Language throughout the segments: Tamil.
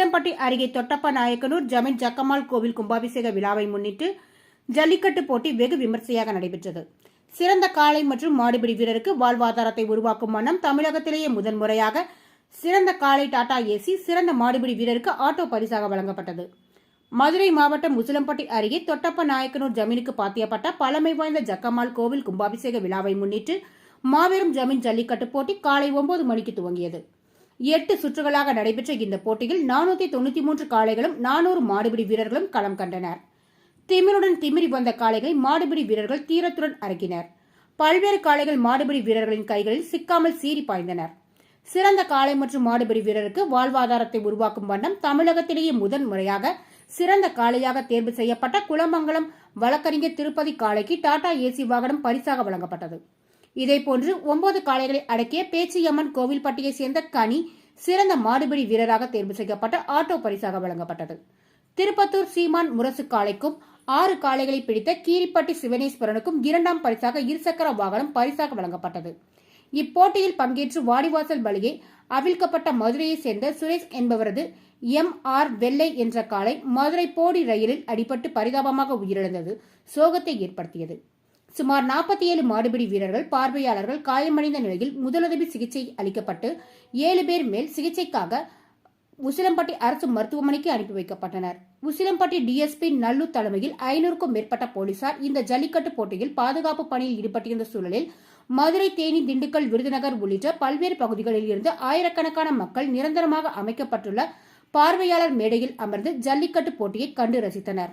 உசிலம்பட்டி அருகே தொட்டப்ப நாயக்கனூர் ஜமீன் ஜக்கம்மாள் கோவில் கும்பாபிஷேக விழாவை முன்னிட்டு ஜல்லிக்கட்டு போட்டி வெகு விமர்சையாக நடைபெற்றது. சிறந்த காளை மற்றும் மாடுபிடி வீரருக்கு வாழ்வாதாரத்தை உருவாக்கும் வண்ணம் தமிழகத்திலேயே முதன்முறையாக சிறந்த காளை டாடா ஏசி சிறந்த மாடுபிடி வீரருக்கு ஆட்டோ பரிசாக வழங்கப்பட்டது. மதுரை மாவட்டம் உசிலம்பட்டி அருகே தொட்டப்ப நாயக்கனூர் ஜமீனுக்கு பாத்தியப்பட்ட பழமை வாய்ந்த ஜக்கம்மாள் கோவில் கும்பாபிஷேக விழாவை முன்னிட்டு மாபெரும் ஜமீன் ஜல்லிக்கட்டு போட்டி காலை ஒன்பது மணிக்கு துவங்கியது. எட்டு சுற்றுகளாக நடைபெற்ற இந்த போட்டியில் நானூத்தி தொண்ணூத்தி மூன்று காளைகளும் நானூறு மாடுபிடி வீரர்களும் களம் கண்டனர். திமிருடன் திமிரி வந்த காளைகளை மாடுபிடி வீரர்கள் தீரத்துடன் அருகினர் பல்வேறு காளைகள் மாடுபிடி வீரர்களின் கைகளில் சிக்காமல் சீறி பாய்ந்தனர். சிறந்த காளை மற்றும் மாடுபிடி வீரருக்கு வாழ்வாதாரத்தை உருவாக்கும் வண்ணம் தமிழகத்திலேயே முதன் முறையாக சிறந்த காளையாக தேர்வு செய்யப்பட்ட குளமங்கலம் வழக்கறிஞர் திருப்பதி காளைக்கு டாடா ஏசி வாகனம் பரிசாக வழங்கப்பட்டது. இதேபோன்று ஒன்பது காளைகளை அடக்கிய பேச்சியம்மன் கோவில்பட்டியை சேர்ந்த கனி சிறந்த மாடுபிடி வீரராக தேர்வு செய்யப்பட்ட ஆட்டோ பரிசாக வழங்கப்பட்டது. திருப்பத்தூர் சீமான் முரசு காளைக்கும் ஆறு காளைகளை பிடித்த கீரிப்பட்டி சிவனேஸ்வரனுக்கும் இரண்டாம் பரிசாக இருசக்கர வாகனம் பரிசாக வழங்கப்பட்டது. இப்போட்டியில் பங்கேற்று வாடிவாசல் பலியை அவிழ்க்கப்பட்ட மதுரையைச் சேர்ந்த சுரேஷ் என்பவரது எம். ஆர். வெள்ளை என்ற காளை மதுரை போடி ரயிலில் அடிபட்டு பரிதாபமாக உயிரிழந்தது. சோகத்தை ஏற்படுத்தியது. சுமார் நாற்பத்தி ஏழு மாடுபிடி வீரர்கள் பார்வையாளர்கள் காயமடைந்த நிலையில் முதலுதவி சிகிச்சை அளிக்கப்பட்டு ஏழு பேர் மேல் சிகிச்சைக்காக உசிலம்பட்டி அரசு மருத்துவமனைக்கு அனுப்பி வைக்கப்பட்டனர். உசிலம்பட்டி டிஎஸ்பி நல்லு தலைமையில் ஐநூறுக்கும் மேற்பட்ட போலீசார் இந்த ஜல்லிக்கட்டு போட்டியில் பாதுகாப்பு பணியில் ஈடுபட்டிருந்த சூழலில் மதுரை தேனி திண்டுக்கல் விருதுநகர் உள்ளிட்ட பல்வேறு பகுதிகளில் இருந்து ஆயிரக்கணக்கான மக்கள் நிரந்தரமாக அமைக்கப்பட்டுள்ள பார்வையாளர் மேடையில் அமர்ந்து ஜல்லிக்கட்டு போட்டியை கண்டு ரசித்தனர்.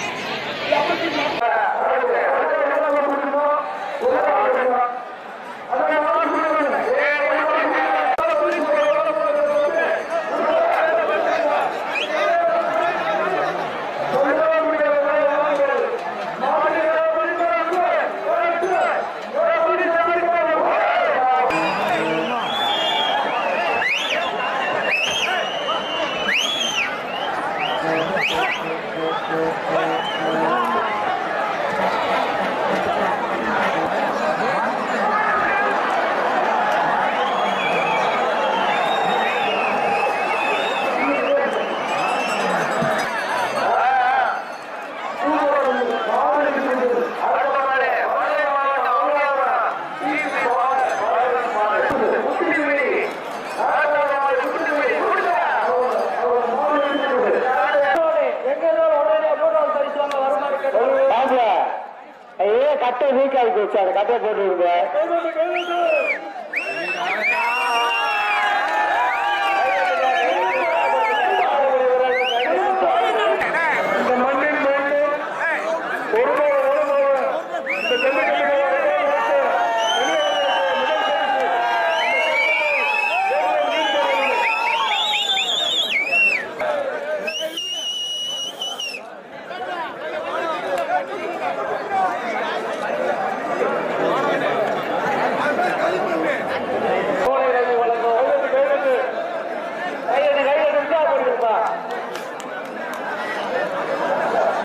கட்டை வீக் ஆகி போச்சு அந்த கட்டை போட்டு விடுங்க.